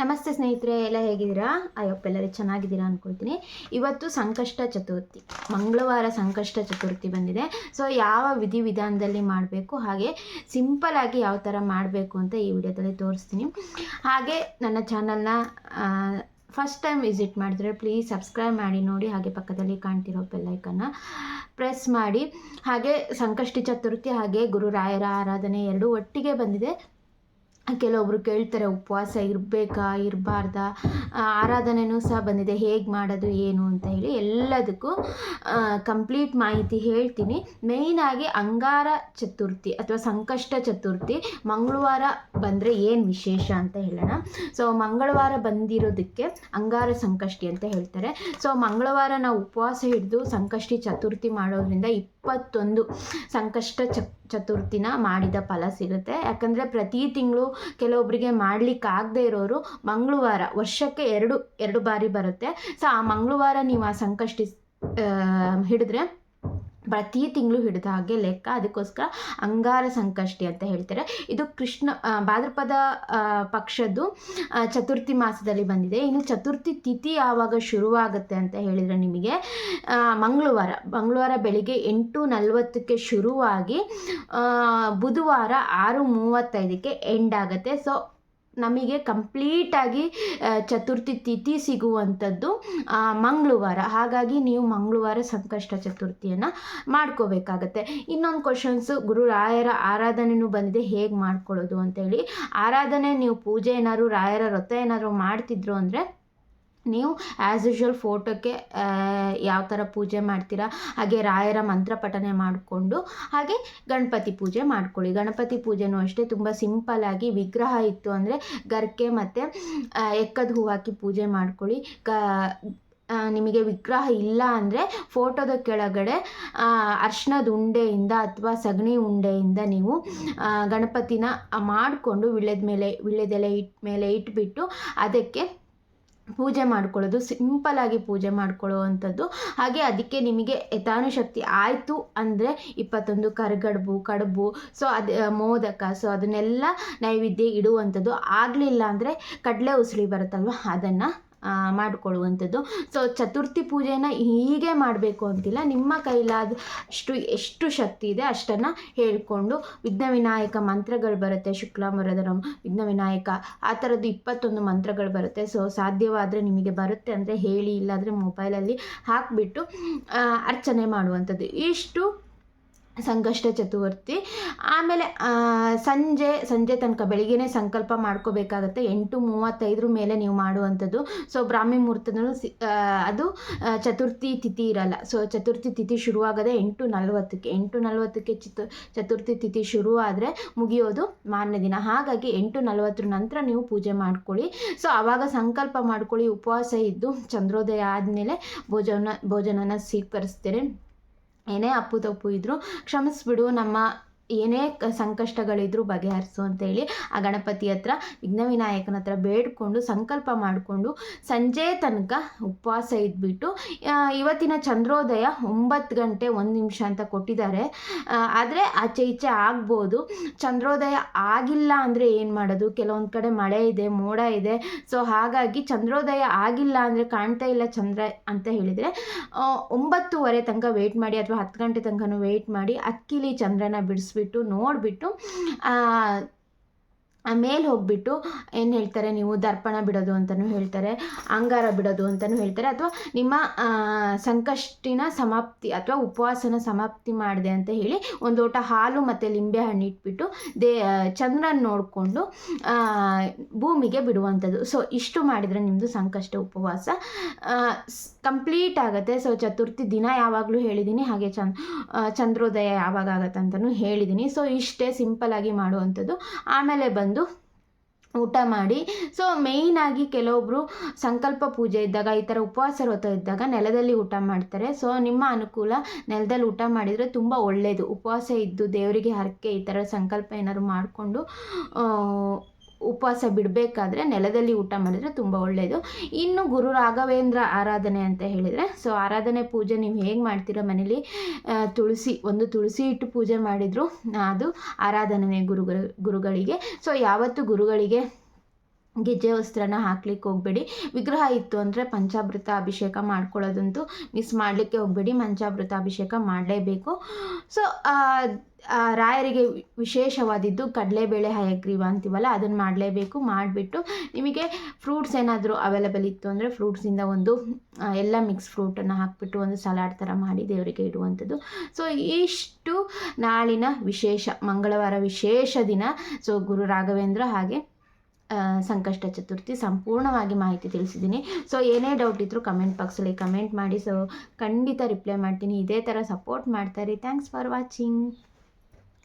ನಮಸ್ತೆ ಸ್ನೇಹಿತರೆ, ಎಲ್ಲ ಹೇಗಿದ್ದೀರಾ? ಅಯ್ಯಪ್ಪ ಎಲ್ಲರೂ ಚೆನ್ನಾಗಿದ್ದೀರಾ ಅಂದ್ಕೊಳ್ತೀನಿ ಇವತ್ತು ಸಂಕಷ್ಟ ಚತುರ್ಥಿ, ಮಂಗಳವಾರ ಸಂಕಷ್ಟ ಚತುರ್ಥಿ ಬಂದಿದೆ. ಸೊ ಯಾವ ವಿಧಿವಿಧಾನದಲ್ಲಿ ಮಾಡಬೇಕು, ಹಾಗೆ ಸಿಂಪಲ್ ಆಗಿ ಯಾವ ಥರ ಮಾಡಬೇಕು ಅಂತ ಈ ವಿಡಿಯೋದಲ್ಲಿ ತೋರಿಸ್ತೀನಿ. ಹಾಗೆ ನನ್ನ ಚಾನಲ್ನ ಫಸ್ಟ್ ಟೈಮ್ ವಿಸಿಟ್ ಮಾಡಿದ್ರೆ ಪ್ಲೀಸ್ ಸಬ್ಸ್ಕ್ರೈಬ್ ಮಾಡಿ, ನೋಡಿ, ಹಾಗೆ ಪಕ್ಕದಲ್ಲಿ ಕಾಣ್ತಿರೋ ಬೆಲ್ಲೈಕನ್ನು ಪ್ರೆಸ್ ಮಾಡಿ. ಹಾಗೆ ಸಂಕಷ್ಟಿ ಚತುರ್ಥಿ, ಹಾಗೆ ಗುರುರಾಯರ ಆರಾಧನೆ ಎರಡೂ ಒಟ್ಟಿಗೆ ಬಂದಿದೆ. ಕೆಲವೊಬ್ರು ಕೇಳ್ತಾರೆ ಉಪವಾಸ ಇರಬೇಕಾ? ಇರಬಾರ್ದಾ? ಆರಾಧನೆಯೂ ಸಹ ಬಂದಿದೆ. ಹೇಗೆ ಮಾಡೋದು ಏನು ಅಂತ ಹೇಳಿ ಎಲ್ಲದಕ್ಕೂ ಕಂಪ್ಲೀಟ್ ಮಾಹಿತಿ ಹೇಳ್ತೀನಿ. ಮೇಯ್ನಾಗಿ ಅಂಗಾರ ಚತುರ್ಥಿ ಅಥವಾ ಸಂಕಷ್ಟ ಚತುರ್ಥಿ ಮಂಗಳವಾರ ಬಂದರೆ ಏನು ವಿಶೇಷ ಅಂತ ಹೇಳೋಣ. ಸೊ ಮಂಗಳವಾರ ಬಂದಿರೋದಕ್ಕೆ ಅಂಗಾರ ಸಂಕಷ್ಟಿ ಅಂತ ಹೇಳ್ತಾರೆ. ಸೊ ಮಂಗಳವಾರ ನಾವು ಉಪವಾಸ ಹಿಡಿದು ಸಂಕಷ್ಟಿ ಚತುರ್ಥಿ ಮಾಡೋದ್ರಿಂದ ಇಪ್ಪತ್ತೊಂದು ಸಂಕಷ್ಟ ಚ, ಚತುರ್ಥಿನ ಮಾಡಿದ ಫಲ ಸಿಗುತ್ತೆ. ಯಾಕಂದರೆ ಪ್ರತಿ ತಿಂಗಳು ಕೆಲವೊಬ್ಬರಿಗೆ ಮಾಡ್ಲಿಕ್ಕೆ ಆಗದೆ ಇರೋರು ಮಂಗಳವಾರ, ವರ್ಷಕ್ಕೆ ಎರಡು ಎರಡು ಬಾರಿ ಬರುತ್ತೆ. ಸೊ ಆ ಮಂಗಳವಾರ ನೀವು ಆ ಸಂಕಷ್ಟಿ ಹಿಡಿದ್ರೆ ಪ್ರತಿ ತಿಂಗಳು ಹಿಡಿದ ಹಾಗೆ ಲೆಕ್ಕ. ಅದಕ್ಕೋಸ್ಕರ ಅಂಗಾರ ಸಂಕಷ್ಟಿ ಅಂತ ಹೇಳ್ತಾರೆ. ಇದು ಕೃಷ್ಣ ಭಾದ್ರಪದ ಪಕ್ಷದ್ದು ಚತುರ್ಥಿ ಮಾಸದಲ್ಲಿ ಬಂದಿದೆ. ಇನ್ನು ಚತುರ್ಥಿ ತಿಥಿ ಯಾವಾಗ ಶುರುವಾಗುತ್ತೆ ಅಂತ ಹೇಳಿದರೆ ನಿಮಗೆ ಮಂಗಳವಾರ. ಮಂಗಳವಾರ ಬೆಳಿಗ್ಗೆ ಎಂಟು ನಲವತ್ತಕ್ಕೆ ಶುರುವಾಗಿ ಬುಧವಾರ ಆರು ಮೂವತ್ತೈದಕ್ಕೆ ಎಂಡ್ ಆಗುತ್ತೆ. ಸೊ ನಮಗೆ ಕಂಪ್ಲೀಟಾಗಿ ಚತುರ್ಥಿ ತಿಥಿ ಸಿಗುವಂಥದ್ದು ಮಂಗಳವಾರ. ಹಾಗಾಗಿ ನೀವು ಮಂಗಳವಾರ ಸಂಕಷ್ಟ ಚತುರ್ಥಿಯನ್ನು ಮಾಡ್ಕೋಬೇಕಾಗತ್ತೆ. ಇನ್ನೊಂದು ಕ್ವಶನ್ಸು ಗುರು ರಾಯರ ಆರಾಧನೆಯೂ ಬಂದಿದೆ. ಹೇಗೆ ಮಾಡ್ಕೊಳ್ಳೋದು ಅಂತೇಳಿ. ಆರಾಧನೆ, ನೀವು ಪೂಜೆ ಏನಾದ್ರು, ರಾಯರ ವ್ರತ ಏನಾದರೂ ಮಾಡ್ತಿದ್ರು ಅಂದರೆ ನೀವು ಆ್ಯಸ್ ಯೂಶ್ವಲ್ ಫೋಟೋಕ್ಕೆ ಯಾವ ಥರ ಪೂಜೆ ಮಾಡ್ತೀರಾ? ಹಾಗೆ ರಾಯರ ಮಂತ್ರ ಪಠನೆ ಮಾಡಿಕೊಂಡು, ಹಾಗೆ ಗಣಪತಿ ಪೂಜೆ ಮಾಡ್ಕೊಳ್ಳಿ. ಗಣಪತಿ ಪೂಜೆನೂ ಅಷ್ಟೇ, ತುಂಬ ಸಿಂಪಲ್ಲಾಗಿ ವಿಗ್ರಹ ಇತ್ತು ಅಂದರೆ ಗರ್ಕೆ ಮತ್ತು ಎಕ್ಕದ ಹೂ ಹಾಕಿ ಪೂಜೆ ಮಾಡ್ಕೊಳ್ಳಿ. ಕ ನಿಮಗೆ ವಿಗ್ರಹ ಇಲ್ಲ ಅಂದರೆ ಫೋಟೋದ ಕೆಳಗಡೆ ಅರ್ಶನದ ಉಂಡೆಯಿಂದ ಅಥವಾ ಸಗಣಿ ಉಂಡೆಯಿಂದ ನೀವು ಗಣಪತಿನ ಮಾಡಿಕೊಂಡು, ವಿಳ್ಯದ ಮೇಲೆ, ವಿಳ್ಯದೆಲೆ ಇಟ್ಟ ಮೇಲೆ ಇಟ್ಬಿಟ್ಟು ಅದಕ್ಕೆ ಪೂಜೆ ಮಾಡ್ಕೊಳ್ಳೋದು ಸಿಂಪಲಾಗಿ ಪೂಜೆ ಮಾಡ್ಕೊಳ್ಳುವಂಥದ್ದು. ಹಾಗೆ ಅದಕ್ಕೆ ನಿಮಗೆ ಯಥಾನುಶಕ್ತಿ ಆಯಿತು ಅಂದರೆ ಇಪ್ಪತ್ತೊಂದು ಕರಗಡುಬು, ಕಡುಬು ಸೊ ಅದು ಮೋದಕ ಸೊ ಅದನ್ನೆಲ್ಲ ನೈವೇದ್ಯ ಇಡುವಂಥದ್ದು ಆಗಲಿಲ್ಲ ಅಂದರೆ ಕಡಲೆ ಉಸುಳಿ ಬರುತ್ತಲ್ವ, ಅದನ್ನು ಮಾಡಿಕೊಳ್ಳುವಂಥದ್ದು. ಸೊ ಚತುರ್ಥಿ ಪೂಜೆನ ಹೀಗೆ ಮಾಡಬೇಕು ಅಂತಿಲ್ಲ. ನಿಮ್ಮ ಕೈಲಾದ ಅಷ್ಟು ಎಷ್ಟು ಶಕ್ತಿ ಇದೆ ಅಷ್ಟನ್ನು ಹೇಳಿಕೊಂಡು ವಿಘ್ನ ವಿನಾಯಕ ಮಂತ್ರಗಳು ಬರುತ್ತೆ. ಶುಕ್ಲಾಂಬರದರಂ ವಿಘ್ನ ವಿನಾಯಕ. ಆ ಥರದ್ದು ಇಪ್ಪತ್ತೊಂದು ಮಂತ್ರಗಳು ಬರುತ್ತೆ. ಸೊ ಸಾಧ್ಯವಾದರೆ ನಿಮಗೆ ಬರುತ್ತೆ ಅಂದರೆ ಹೇಳಿ, ಇಲ್ಲಾಂದರೆ ಮೊಬೈಲಲ್ಲಿ ಹಾಕಿಬಿಟ್ಟು ಅರ್ಚನೆ ಮಾಡುವಂಥದ್ದು. ಇಷ್ಟು ಸಂಕಷ್ಟ ಚತುರ್ಥಿ ಆಮೇಲೆ ಸಂಜೆ ಸಂಜೆ ತನಕ ಬೆಳಿಗ್ಗೆ ಸಂಕಲ್ಪ ಮಾಡ್ಕೋಬೇಕಾಗತ್ತೆ. ಎಂಟು ಮೂವತ್ತೈದರ ಮೇಲೆ ನೀವು ಮಾಡುವಂಥದ್ದು. ಸೊ ಬ್ರಾಹ್ಮಿ ಮುಹೂರ್ತನೂ ಸಿ ಅದು ಚತುರ್ಥಿ ತಿಥಿ ಇರಲ್ಲ. ಸೊ ಚತುರ್ಥಿ ತಿಥಿ ಶುರುವಾಗದೆ ಎಂಟು ನಲ್ವತ್ತಕ್ಕೆ ಎಂಟು ನಲ್ವತ್ತಕ್ಕೆ ಚತು, ಚತುರ್ಥಿ ತಿಥಿ ಶುರುವಾದರೆ ಮುಗಿಯೋದು ಮಾರನೇ ದಿನ. ಹಾಗಾಗಿ ಎಂಟು ನಲ್ವತ್ತರ ನಂತರ ನೀವು ಪೂಜೆ ಮಾಡ್ಕೊಳ್ಳಿ. ಸೊ ಆವಾಗ ಸಂಕಲ್ಪ ಮಾಡ್ಕೊಳ್ಳಿ. ಉಪವಾಸ ಇದ್ದು, ಚಂದ್ರೋದಯ ಆದಮೇಲೆ ಭೋಜನ, ಭೋಜನನ ಸ್ವೀಕರಿಸ್ತೇನೆ ಏನೇ ಅಪ್ಪು ತಪ್ಪು ಇದ್ದರೂ ಕ್ಷಮಿಸ್ಬಿಡು ನಮ್ಮ ಏನೇ ಸಂಕಷ್ಟಗಳಿದ್ರೂ ಬಗೆಹರಿಸು ಅಂತೇಳಿ ಆ ಗಣಪತಿ ಹತ್ರ, ವಿಘ್ನ ವಿನಾಯಕನ ಹತ್ರ ಬೇಡ್ಕೊಂಡು ಸಂಕಲ್ಪ ಮಾಡಿಕೊಂಡು ಸಂಜೆ ತನಕ ಉಪವಾಸ ಇದ್ಬಿಟ್ಟು ಇವತ್ತಿನ ಚಂದ್ರೋದಯ ಒಂಬತ್ತು ಗಂಟೆ ಒಂದು ನಿಮಿಷ ಅಂತ ಕೊಟ್ಟಿದ್ದಾರೆ. ಆದರೆ ಆಚೆ ಈಚೆ ಆಗ್ಬೋದು. ಚಂದ್ರೋದಯ ಆಗಿಲ್ಲ ಅಂದರೆ ಏನು ಮಾಡೋದು? ಕೆಲವೊಂದು ಕಡೆ ಮಳೆ ಇದೆ, ಮೋಡ ಇದೆ. ಸೊ, ಹಾಗಾಗಿ ಚಂದ್ರೋದಯ ಆಗಿಲ್ಲ ಅಂದರೆ ಕಾಣ್ತಾ ಇಲ್ಲ ಚಂದ್ರ ಅಂತ ಹೇಳಿದರೆ ಒಂಬತ್ತುವರೆ ತನಕ ವೆಯ್ಟ್ ಮಾಡಿ ಅಥವಾ ಹತ್ತು ಗಂಟೆ ತನಕ ವೆಯ್ಟ್ ಮಾಡಿ ಅಕ್ಕಿಲಿ ಚಂದ್ರನ ಬಿಡಿಸ್ಬಿಟ್ಟು ಬಿಟ್ಟು ನೋಡಿಬಿಟ್ಟು ಮೇಲೆ ಹೋಗಿಬಿಟ್ಟು ಏನು ಹೇಳ್ತಾರೆ ನೀವು ದರ್ಪಣ ಬಿಡೋದು ಅಂತಲೂ ಹೇಳ್ತಾರೆ, ಅಂಗಾರ ಬಿಡೋದು ಅಂತಲೂ ಹೇಳ್ತಾರೆ, ಅಥವಾ ನಿಮ್ಮ ಸಂಕಷ್ಟಿನ ಸಮಾಪ್ತಿ ಅಥವಾ ಉಪವಾಸನ ಸಮಾಪ್ತಿ ಮಾಡಿದೆ ಅಂತ ಹೇಳಿ ಒಂದು ಲೋಟ ಹಾಲು ಮತ್ತು ಲಿಂಬೆ ಹಣ್ಣು ಇಟ್ಬಿಟ್ಟು ದೇ ಚಂದ್ರನ ನೋಡಿಕೊಂಡು ಭೂಮಿಗೆ ಬಿಡುವಂಥದ್ದು. ಸೊ, ಇಷ್ಟು ಮಾಡಿದರೆ ನಿಮ್ಮದು ಸಂಕಷ್ಟ, ಉಪವಾಸ ಕಂಪ್ಲೀಟ್ ಆಗುತ್ತೆ. ಸೊ, ಚತುರ್ಥಿ ದಿನ ಯಾವಾಗಲೂ ಹೇಳಿದ್ದೀನಿ ಹಾಗೆ ಚಂದ್ ಚಂದ್ರೋದಯ ಯಾವಾಗ ಆಗುತ್ತೆ ಅಂತಲೂ ಹೇಳಿದ್ದೀನಿ ಸೊ, ಇಷ್ಟೇ ಸಿಂಪಲ್ಲಾಗಿ ಮಾಡುವಂಥದ್ದು. ಆಮೇಲೆ ಬಂದು ಊಟ ಮಾಡಿ. ಸೊ ಆಗಿ ಕೆಲವೊಬ್ಬರು ಸಂಕಲ್ಪ ಪೂಜೆ ಇದ್ದಾಗ, ಈ ಥರ ಉಪವಾಸ ವ್ರತ ಇದ್ದಾಗ ನೆಲದಲ್ಲಿ ಊಟ ಮಾಡ್ತಾರೆ. ಸೊ ನಿಮ್ಮ ಅನುಕೂಲ ನೆಲದಲ್ಲಿ ಊಟ ಮಾಡಿದರೆ ತುಂಬ ಒಳ್ಳೆಯದು ಉಪವಾಸ ಇದ್ದು ದೇವರಿಗೆ ಹರಕೆ, ಈ ಥರ ಸಂಕಲ್ಪ ಏನಾದ್ರು ಮಾಡಿಕೊಂಡು ಉಪವಾಸ ಬಿಡಬೇಕಾದ್ರೆ ನೆಲದಲ್ಲಿ ಊಟ ಮಾಡಿದರೆ ತುಂಬ ಒಳ್ಳೆಯದು ಇನ್ನು ಗುರು ರಾಘವೇಂದ್ರ ಆರಾಧನೆ ಅಂತ ಹೇಳಿದರೆ, ಸೊ ಆರಾಧನೆ ಪೂಜೆ ನೀವು ಹೇಗೆ ಮಾಡ್ತೀರೋ ಮನೇಲಿ ತುಳಸಿ, ಒಂದು ತುಳಸಿ ಇಟ್ಟು ಪೂಜೆ ಮಾಡಿದರೂ, ಅದು ಆರಾಧನೆ ಗುರುಗಳು, ಗುರುಗಳಿಗೆ. ಸೊ ಯಾವತ್ತು ಗುರುಗಳಿಗೆ ಗೆಜ್ಜೆ, ವಸ್ತ್ರನ ಹಾಕ್ಲಿಕ್ಕೆ ಹೋಗಬೇಡಿ. ವಿಗ್ರಹ ಇತ್ತು ಅಂದರೆ ಪಂಚಾಮೃತ ಅಭಿಷೇಕ ಮಾಡ್ಕೊಳ್ಳೋದಂತೂ ಮಿಸ್ ಮಾಡಲಿಕ್ಕೆ ಹೋಗಬೇಡಿ. ಪಂಚಾಮೃತ ಅಭಿಷೇಕ ಮಾಡಲೇಬೇಕು. ಸೊ ರಾಯರಿಗೆ ವಿಶೇಷವಾದಿದ್ದು ಕಡಲೆಬೇಳೆ, ಹಯಗ್ರೀವ ಅಂತೀವಲ್ಲ, ಅದನ್ನು ಮಾಡಲೇಬೇಕು. ಮಾಡಿಬಿಟ್ಟು ನಿಮಗೆ ಫ್ರೂಟ್ಸ್ ಏನಾದರೂ ಅವೈಲಬಲ್ ಇತ್ತು ಅಂದರೆ ಫ್ರೂಟ್ಸಿಂದ ಒಂದು ಎಲ್ಲ ಮಿಕ್ಸ್ ಫ್ರೂಟನ್ನು ಹಾಕಿಬಿಟ್ಟು ಒಂದು ಸಲಾಡ್ ಥರ ಮಾಡಿ ದೇವರಿಗೆ ಇಡುವಂಥದ್ದು ಸೊ ಇಷ್ಟು ನಾಳಿನ ವಿಶೇಷ, ಮಂಗಳವಾರ ವಿಶೇಷ ದಿನ. ಸೊ ಗುರು ರಾಘವೇಂದ್ರ ಹಾಗೆ ಸಂಕಷ್ಟ ಚತುರ್ಥಿ ಸಂಪೂರ್ಣವಾಗಿ ಮಾಹಿತಿ ತಿಳಿಸಿದ್ದೀನಿ. ಸೊ ಏನೇ ಡೌಟ್ ಇದ್ದರೂ ಕಮೆಂಟ್ ಬಾಕ್ಸಲ್ಲಿ ಕಮೆಂಟ್ ಮಾಡಿ. ಸೊ ಖಂಡಿತ ರಿಪ್ಲೈ ಮಾಡ್ತೀನಿ. ಇದೇ ಥರ ಸಪೋರ್ಟ್ ಮಾಡ್ತಾರೆ ಥ್ಯಾಂಕ್ಸ್ ಫಾರ್ ವಾಚಿಂಗ್